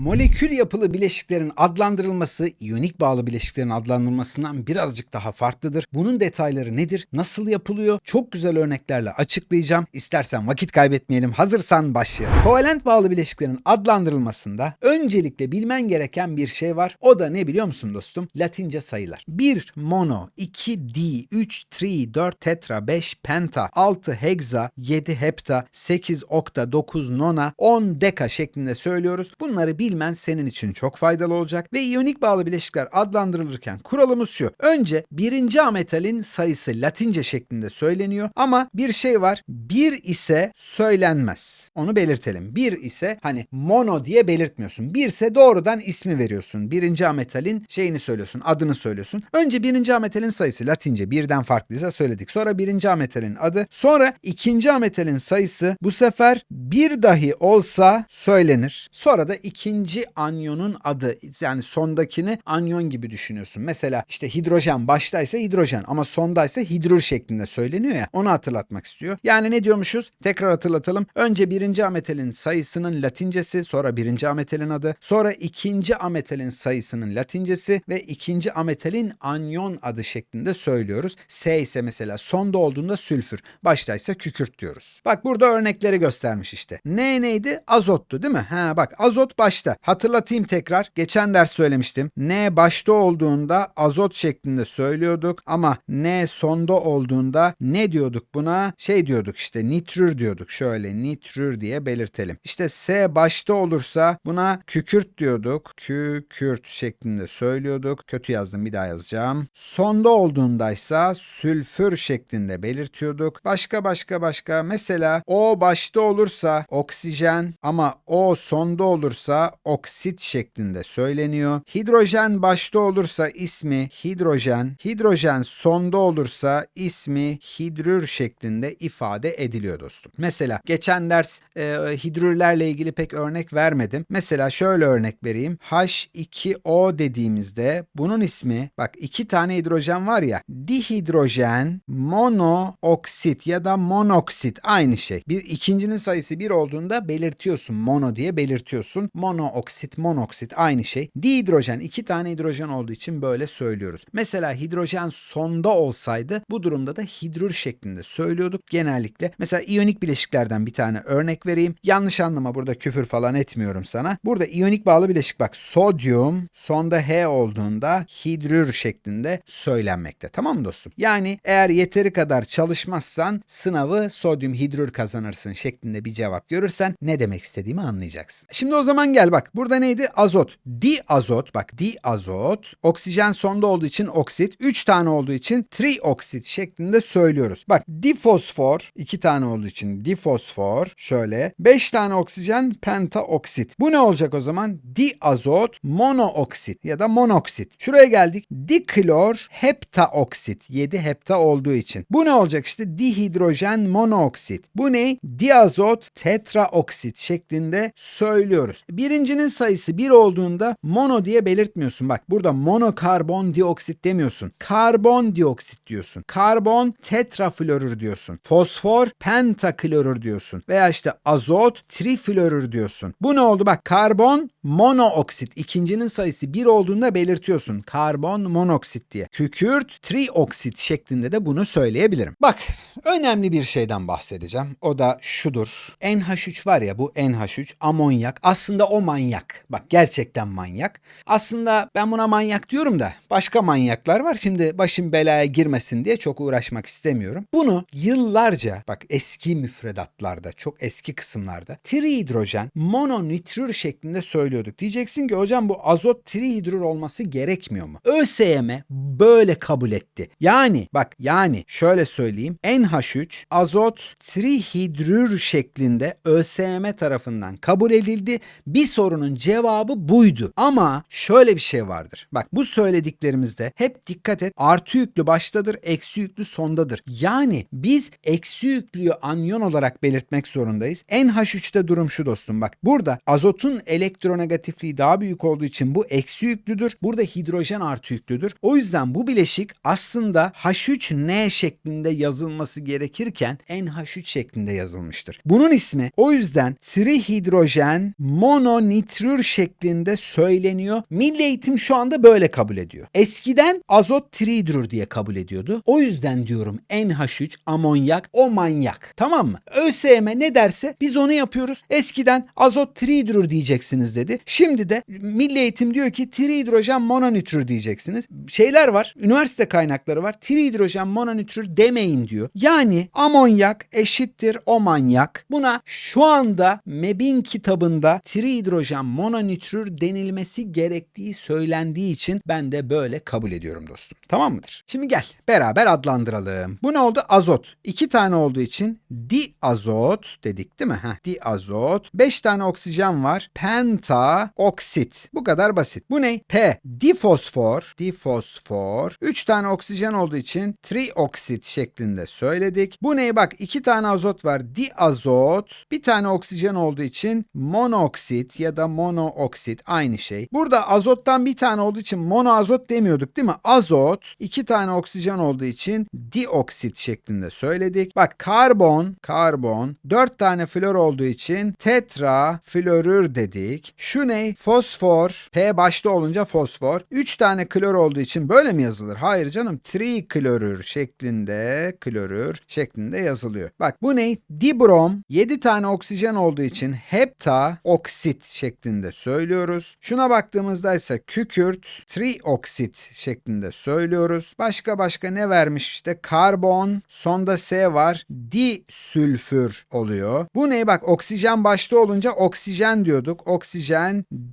Molekül yapılı bileşiklerin adlandırılması iyonik bağlı bileşiklerin adlandırılmasından birazcık daha farklıdır. Bunun detayları nedir? Nasıl yapılıyor? Çok güzel örneklerle açıklayacağım. İstersen vakit kaybetmeyelim. Hazırsan başlayalım. Kovalent bağlı bileşiklerin adlandırılmasında öncelikle bilmen gereken bir şey var. O da ne biliyor musun dostum? Latince sayılar. 1 mono, 2 di, 3 tri, 4 tetra, 5 penta, 6 hexa, 7 hepta, 8 okta, 9 nona, 10 deka şeklinde söylüyoruz. Bunları bilmen senin için çok faydalı olacak ve iyonik bağlı bileşikler adlandırılırken kuralımız şu. Önce birinci ametalin sayısı Latince şeklinde söyleniyor ama bir şey var. Bir ise söylenmez. Onu belirtelim. Bir ise hani mono diye belirtmiyorsun. Bir ise doğrudan ismi veriyorsun. Birinci ametalin şeyini söylüyorsun, adını söylüyorsun. Önce birinci ametalin sayısı Latince birden farklıysa söyledik. Sonra birinci ametalin adı. Sonra ikinci ametalin sayısı bu sefer bir dahi olsa söylenir. Sonra da ikinci anyonun adı yani sondakini anyon gibi düşünüyorsun. Mesela işte hidrojen baştaysa hidrojen ama sondaysa hidrür şeklinde söyleniyor ya onu hatırlatmak istiyor. Yani ne diyormuşuz? Tekrar hatırlatalım. Önce birinci ametalin sayısının latincesi sonra birinci ametalin adı sonra ikinci ametalin sayısının latincesi ve ikinci ametalin anyon adı şeklinde söylüyoruz. S ise mesela sonda olduğunda sülfür baştaysa kükürt diyoruz. Bak burada örnekleri göstermiş işte. Ne neydi? Azottu değil mi? Ha bak azot başta. Hatırlatayım tekrar. Geçen ders söylemiştim. N başta olduğunda azot şeklinde söylüyorduk ama N sonda olduğunda ne diyorduk buna? Şey diyorduk işte nitrür diyorduk. Şöyle nitrür diye belirtelim. İşte S başta olursa buna kükürt diyorduk. Kükürt şeklinde söylüyorduk. Kötü yazdım bir daha yazacağım. Sonda olduğundaysa sülfür şeklinde belirtiyorduk. Başka başka başka mesela O başta olursa oksijen ama O sonda olursa oksit şeklinde söyleniyor. Hidrojen başta olursa ismi hidrojen, hidrojen sonda olursa ismi hidrür şeklinde ifade ediliyor dostum. Mesela geçen ders e, hidrürlerle ilgili pek örnek vermedim. Mesela şöyle örnek vereyim. H2O dediğimizde bunun ismi bak iki tane hidrojen var ya dihidrojen monooksit ya da monoksit aynı şey. Bir ikincinin sayısı bir olduğunda belirtiyorsun. Mono diye belirtiyorsun. Monooksit, monoksit aynı şey. Dihidrojen iki tane hidrojen olduğu için böyle söylüyoruz. Mesela hidrojen sonda olsaydı bu durumda da hidrür şeklinde söylüyorduk genellikle. Mesela iyonik bileşiklerden bir tane örnek vereyim. Yanlış anlama burada küfür falan etmiyorum sana. Burada iyonik bağlı bileşik bak sodyum sonda H olduğunda hidrür şeklinde söylenmekte. Tamam mı dostum? Yani eğer yeteri kadar çalışmazsan sınavı sodyum hidrür kazanırsın şeklinde bir cevap görürsen ne demek istediğimi anlayacaksın. Şimdi o zaman gel bak burada neydi? Azot. Diazot bak diazot. Oksijen sonda olduğu için oksit. 3 tane olduğu için trioksit şeklinde söylüyoruz. Bak difosfor 2 tane olduğu için difosfor şöyle. 5 tane oksijen pentaoksit. Bu ne olacak o zaman? Diazot monooksit ya da monoksit. Şuraya geldik. Diklor heptaoksit. 7 hepta olduğu için. Bu ne olacak işte? Dihidrojen monooksit. Bu ne? Diazot tetraoksit şeklinde söylüyoruz. Birincinin sayısı 1 olduğunda mono diye belirtmiyorsun. Bak burada monokarbon dioksit demiyorsun. Karbon dioksit diyorsun. Karbon tetraflorür diyorsun. Fosfor pentaklorür diyorsun. Veya işte azot triflorür diyorsun. Bu ne oldu? Bak karbon monooksit. İkincinin sayısı 1 olduğunda belirtiyorsun. Karbon monoksit diye. Kükürt trioksit şeklinde de bunu söyleyebilirim. Bak önemli bir şeyden bahsedeceğim. O da şudur. NH3 var ya bu NH3 amonyak. Aslında o manyak. Bak gerçekten manyak. Aslında ben buna manyak diyorum da başka manyaklar var. Şimdi başım belaya girmesin diye çok uğraşmak istemiyorum. Bunu yıllarca bak eski müfredatlarda çok eski kısımlarda trihidrojen mononitrür şeklinde söylüyorduk. Diyeceksin ki hocam bu azot trihidrür olması gerekmiyor mu? ÖSYM böyle kabul etti. Yani bak yani şöyle söyleyeyim NH3 azot trihidrür şeklinde ÖSYM tarafından kabul edildi. Bir sorunun cevabı buydu. Ama şöyle bir şey vardır. Bak bu söylediklerimizde hep dikkat et. Artı yüklü baştadır, eksi yüklü sondadır. Yani biz eksi yüklüyü anyon olarak belirtmek zorundayız. NH3'te durum şu dostum bak. Burada azotun elektron elektronegatifliği daha büyük olduğu için bu eksi yüklüdür. Burada hidrojen artı yüklüdür. O yüzden bu bileşik aslında H3N şeklinde yazılması gerekirken NH3 şeklinde yazılmıştır. Bunun ismi o yüzden trihidrojen mononitrür şeklinde söyleniyor. Milli eğitim şu anda böyle kabul ediyor. Eskiden azot trihidrür diye kabul ediyordu. O yüzden diyorum NH3 amonyak o manyak. Tamam mı? ÖSYM ne derse biz onu yapıyoruz. Eskiden azot trihidrür diyeceksiniz dedi. Şimdi de Milli Eğitim diyor ki trihidrojen mononitrür diyeceksiniz. Şeyler var. Üniversite kaynakları var. Trihidrojen mononitrür demeyin diyor. Yani amonyak eşittir o manyak. Buna şu anda MEB'in kitabında trihidrojen mononitrür denilmesi gerektiği söylendiği için ben de böyle kabul ediyorum dostum. Tamam mıdır? Şimdi gel beraber adlandıralım. Bu ne oldu? Azot. İki tane olduğu için diazot dedik değil mi? Heh, diazot. Beş tane oksijen var. Penta oksit. Bu kadar basit. Bu ne? P. Difosfor. Difosfor. Üç tane oksijen olduğu için trioksit şeklinde söyledik. Bu ne? Bak iki tane azot var. Diazot. Bir tane oksijen olduğu için monoksit ya da monooksit aynı şey. Burada azottan bir tane olduğu için monoazot demiyorduk değil mi? Azot. iki tane oksijen olduğu için dioksit şeklinde söyledik. Bak karbon, karbon. Dört tane flor olduğu için tetra florür dedik. Şu ne? Fosfor. P başta olunca fosfor. Üç tane klor olduğu için böyle mi yazılır? Hayır canım. Triklorür şeklinde klorür şeklinde yazılıyor. Bak bu ne? Dibrom. 7 tane oksijen olduğu için hepta oksit şeklinde söylüyoruz. Şuna baktığımızda ise kükürt trioksit şeklinde söylüyoruz. Başka başka ne vermiş işte karbon sonda S var disülfür oluyor. Bu ne bak oksijen başta olunca oksijen diyorduk. Oksijen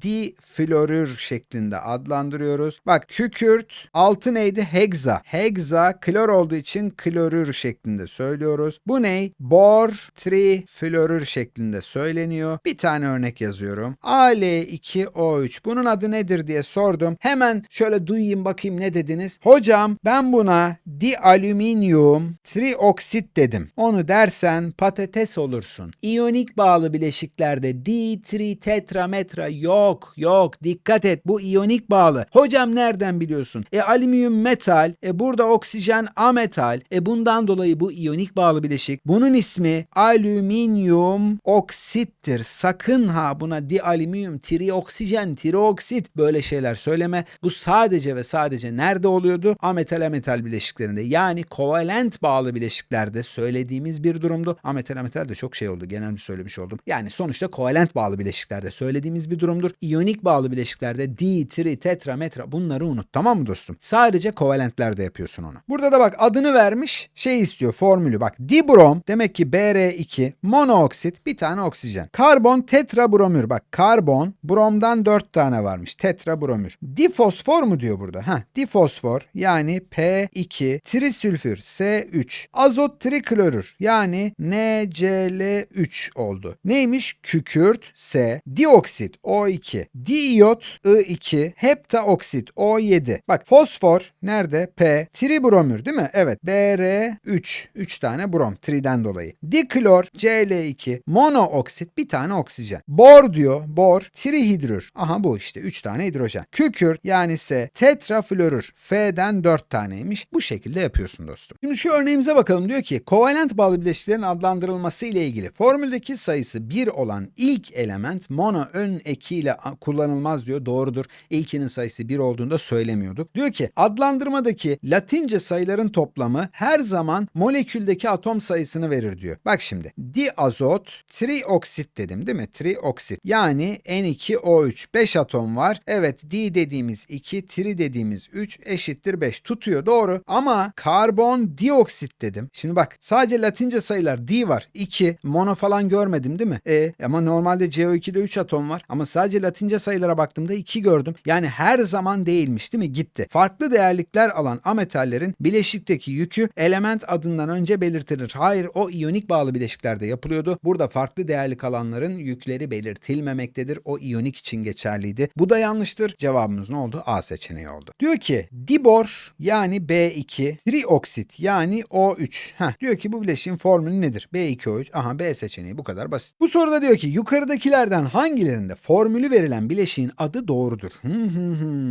diflorür şeklinde adlandırıyoruz. Bak kükürt altı neydi? Hegza. Hegza klor olduğu için klorür şeklinde söylüyoruz. Bu ne? Bor triflorür şeklinde söyleniyor. Bir tane örnek yazıyorum. Al2O3 bunun adı nedir diye sordum. Hemen şöyle duyayım bakayım ne dediniz. Hocam ben buna dialüminyum trioksit dedim. Onu dersen patates olursun. İyonik bağlı bileşiklerde di, tri, tetra, metra yok yok dikkat et bu iyonik bağlı. Hocam nereden biliyorsun? E alüminyum metal, e burada oksijen ametal. E bundan dolayı bu iyonik bağlı bileşik. Bunun ismi alüminyum oksittir. Sakın ha buna dialüminyum, trioksijen, trioksit böyle şeyler söyleme. Bu sadece ve sadece nerede oluyordu? Ametal ametal bileşiklerinde yani kovalent bağlı bileşiklerde söylediğimiz bir durumdu. Ametal ametal de çok şey oldu. Genel söylemiş oldum. Yani sonuçta kovalent bağlı bileşiklerde söylediğimiz bir durumdur. İyonik bağlı bileşiklerde di, tri, tetra, metra bunları unut. Tamam mı dostum? Sadece kovalentlerde yapıyorsun onu. Burada da bak adını vermiş şey istiyor formülü. Bak dibrom demek ki Br2 monooksit bir tane oksijen. Karbon tetrabromür. Bak karbon bromdan 4 tane varmış. Tetrabromür. Difosfor mu diyor burada? Ha, difosfor yani P2 trisülfür S3 azot triklorür yani NCl3 oldu. Neymiş? Kükürt S dioksit O2 diiyot I2 heptaoksit O7. Bak fosfor nerede? P tribromür değil mi? Evet. Br3 3 tane brom triden dolayı. Diklor Cl2 monooksit bir tane oksijen. Bor diyor. Bor trihidrür. Aha bu işte 3 tane hidrojen. Kükürt yani S tetraflorür. F'den 4 taneymiş. Bu şekilde yapıyorsun dostum. Şimdi şu örneğimize bakalım. Diyor ki kovalent bağlı bileşiklerin adlandırılması ile ilgili formüldeki sayısı 1 olan ilk element mono ön ekiyle kullanılmaz diyor. Doğrudur. İlkinin sayısı 1 olduğunda söylemiyorduk. Diyor ki adlandırmadaki latince sayıların toplamı her zaman moleküldeki atom sayısını verir diyor. Bak şimdi diazot trioksit dedim değil mi? Trioksit yani N2O3 5 atom var. Evet di dediğimiz 2 tri dediğimiz 3 eşittir 5 tutuyor doğru ama karbon dioksit dedim. Şimdi bak sadece latince sayılar di var 2 mono falan görmedim değil mi? E ama normalde CO2'de 3 atom var ama sadece latince sayılara baktığımda 2 gördüm. Yani her zaman değilmiş değil mi? Gitti. Farklı değerlikler alan ametallerin bileşikteki yükü element adından önce belirtilir. Hayır o iyonik bağlı bileşiklerde yapılıyordu. Burada farklı değerlik alanların yükleri belirtilmemektedir. O iyonik için geçerliydi. Bu da yanlıştır. Cevabımız ne oldu? A seçeneği oldu. Diyor ki dibor yani B2 trioksit yani O3. Heh, diyor ki bu bileşiğin formülü nedir? B2O3. Aha B seçeneği bu kadar basit. Bu soruda diyor ki yukarıdakilerden hangilerinde formülü verilen bileşiğin adı doğrudur.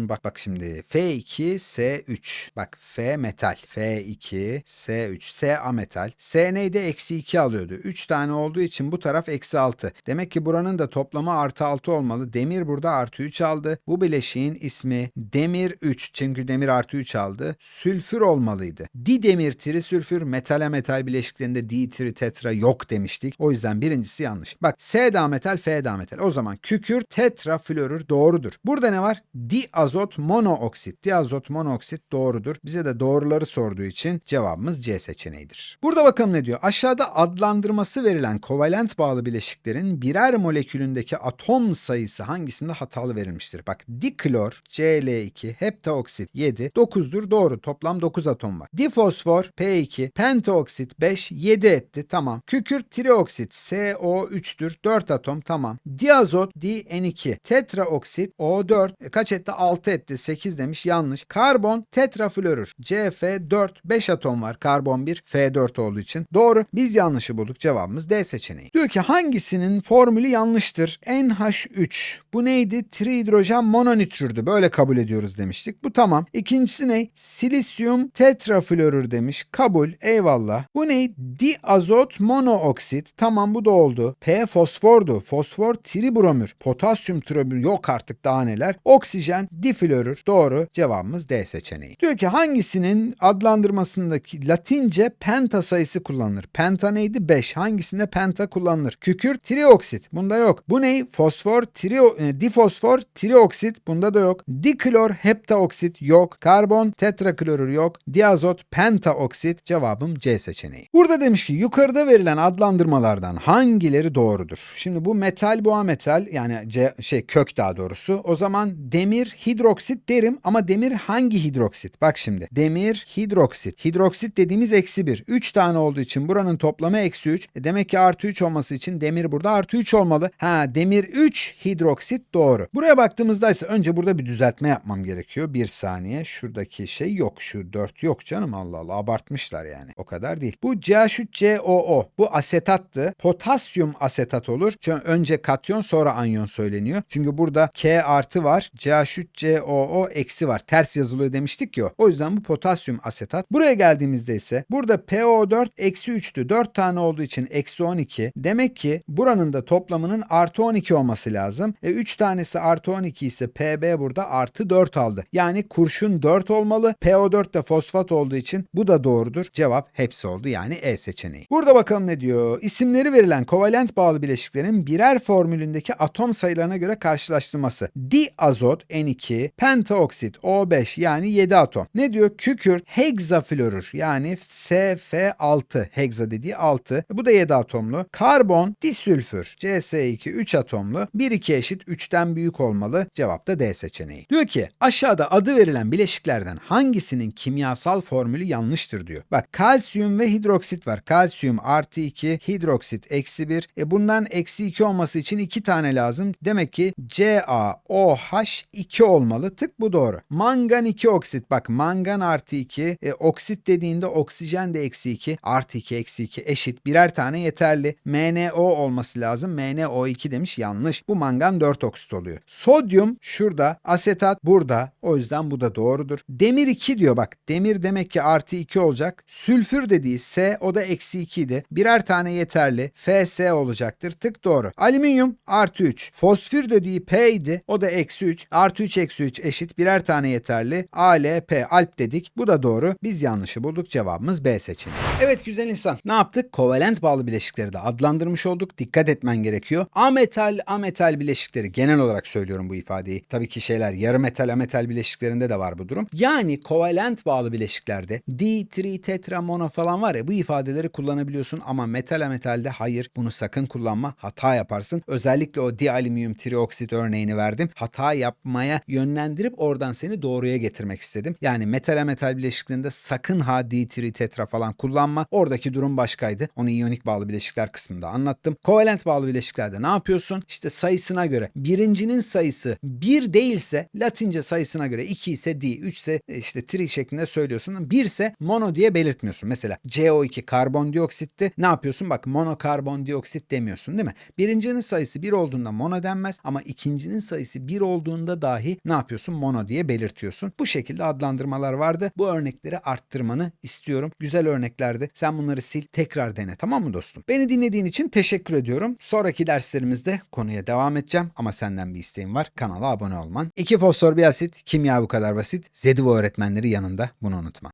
Bak bak şimdi F2S3. Bak F metal. F2 S3. S ametal. S neydi? Eksi 2 alıyordu. 3 tane olduğu için bu taraf eksi 6. Demek ki buranın da toplamı artı 6 olmalı. Demir burada artı 3 aldı. Bu bileşiğin ismi demir 3. Çünkü demir artı 3 aldı. Sülfür olmalıydı. Didemir trisülfür metale metal bileşiklerinde di tri tetra yok demiştik. O yüzden birincisi yanlış. Bak S da metal F da metal. O zaman kükür tetraflorür doğrudur. Burada ne var? Diazot monooksit. Diazot monooksit doğrudur. Bize de doğruları sorduğu için cevabımız C seçeneğidir. Burada bakalım ne diyor? Aşağıda adlandırması verilen kovalent bağlı bileşiklerin birer molekülündeki atom sayısı hangisinde hatalı verilmiştir? Bak diklor Cl2 heptaoksit 7 9'dur doğru. Toplam 9 atom var. Difosfor P2 pentaoksit 5 7 etti tamam. Kükürt trioksit CO3'tür 4 atom tamam. Diazot DN2 tetraoksit O4 e, kaç etti? 6 etti 8 demiş yanlış. Karbon tetraflorür CF4 5 atom var. Karbon 1 F4 olduğu için. Doğru. Biz yanlışı bulduk. Cevabımız D seçeneği. Diyor ki hangisinin formülü yanlıştır? NH3. Bu neydi? Trihidrojen mononitrürdü. Böyle kabul ediyoruz demiştik. Bu tamam. İkincisi ne? Silisyum tetraflorür demiş. Kabul. Eyvallah. Bu ne? Diazot monooksit. Tamam bu da oldu. P fosfordu. Fosfor tribromür. Potasyum tribür yok artık daha neler. Oksijen diflorür. Doğru. Cevabımız D seçeneği. Diyor ki hangisinin adlandırmasındaki Latince penta sayısı kullanılır? Penta neydi? 5. Hangisinde penta kullanılır? Kükürt trioksit. Bunda yok. Bu ne? Fosfor trio, e, difosfor trioksit. Bunda da yok. Diklor heptaoksit yok. Karbon tetraklorür yok. Diazot pentaoksit. Cevabım C seçeneği. Burada demiş ki yukarıda verilen adlandırmalardan hangileri doğrudur? Şimdi bu metal bu ametal yani C, şey kök daha doğrusu. O zaman demir hidroksit derim ama demir hangi hidroksit? Bak şimdi demir hidroksit. Hidroksit dediğimiz eksi 1. 3 tane olduğu için buranın toplamı eksi 3. E demek ki artı 3 olması için demir burada artı 3 olmalı. Ha demir 3 hidroksit doğru. Buraya baktığımızda ise önce burada bir düzeltme yapmam gerekiyor. Bir saniye şuradaki şey yok. Şu 4 yok canım Allah Allah abartmışlar yani. O kadar değil. Bu CH3COO bu asetattı. Potasyum asetat olur. Çünkü önce katyon sonra anyon söyleniyor. Çünkü burada K artı var. CH3COO eksi var. Ters yazılıyor demiştik ya. O yüzden bu potasyum asetat. Buraya geldiğimizde ise burada PO4 eksi 3'tü. 4 tane olduğu için eksi 12. Demek ki buranın da toplamının artı 12 olması lazım. E 3 tanesi artı 12 ise PB burada artı 4 aldı. Yani kurşun 4 olmalı. PO4 de fosfat olduğu için bu da doğrudur. Cevap hepsi oldu yani E seçeneği. Burada bakalım ne diyor. İsimleri verilen kovalent bağlı bileşiklerin birer formülündeki atom sayılarına göre karşılaştırması. Diazot N2, pentaoksit O5 yani 7 atom. Ne diyor? Kükürt hexaflorür yani SF6 hexa dediği 6. Bu da 7 atomlu. Karbon disülfür CS2 3 atomlu. 1 2 eşit 3'ten büyük olmalı. Cevap da D seçeneği. Diyor ki aşağıda adı verilen bileşiklerden hangisinin kimyasal formülü yanlıştır diyor. Bak kalsiyum ve hidroksit var. Kalsiyum artı 2, hidroksit eksi 1. E bundan eksi 2 olması için 2 tane lazım. Demek ki CaOH2 olmalı. Tık bu doğru. Mangan 2 oksit. Bak mangan artı 2. E, oksit dediğinde oksijen de eksi 2. Artı 2 eksi 2 eşit. Birer tane yeterli. MnO olması lazım. MnO2 demiş yanlış. Bu mangan 4 oksit oluyor. Sodyum şurada. Asetat burada. O yüzden bu da doğrudur. Demir 2 diyor bak. Demir demek ki artı 2 olacak. Sülfür dediği S o da eksi 2 idi. Birer tane yeterli. FS olacaktır. Tık doğru. Alüminyum artı 3. Fosfür dediği P idi. O da eksi 3. Artı 3 eksi 3 eşit. Birer tane yeterli. ALP alp dedik. Bu da doğru. Biz yanlışı bulduk. Cevabımız B seçeneği. Evet güzel insan. Ne yaptık? Kovalent bağlı bileşikleri de adlandırmış olduk. Dikkat etmen gerekiyor. Ametal, ametal bileşikleri genel olarak söylüyorum bu ifadeyi. Tabii ki şeyler yarı metal, ametal bileşiklerinde de var bu durum. Yani kovalent bağlı bileşiklerde di, tri, tetra, mono falan var ya bu ifadeleri kullanabiliyorsun ama metal ametalde hayır. Bunu sakın kullanma. Hata yaparsın. Özellikle o dialüminyum trioksit örneğini verdim. Hata yapmaya yönlendirip oradan seni doğruya getirmek istedim. Yani metal metal bileşiklerinde sakın ha di, tri, tetra falan kullanma. Oradaki durum başkaydı. Onu iyonik bağlı bileşikler kısmında anlattım. Kovalent bağlı bileşiklerde ne yapıyorsun? İşte sayısına göre birincinin sayısı 1 değilse Latince sayısına göre 2 ise di, 3 ise işte tri şeklinde söylüyorsun. 1 ise mono diye belirtmiyorsun. Mesela CO2 karbondioksitti. Ne yapıyorsun? Bak monokarbondioksit demiyorsun değil mi? Birincinin sayısı 1 olduğunda mono denmez ama ikincinin sayısı 1 olduğunda dahi ne yapıyorsun? Mono diye belirtiyorsun. Bu şekilde adlandırmalar vardı. Bu örnekleri arttırmanı istiyorum. Güzel örneklerdi. Sen bunları sil, tekrar dene tamam mı dostum? Beni dinlediğin için teşekkür ediyorum. Sonraki derslerimizde konuya devam edeceğim ama senden bir isteğim var. Kanala abone olman. İki fosfor bir asit, kimya bu kadar basit. Zedivo öğretmenleri yanında bunu unutma.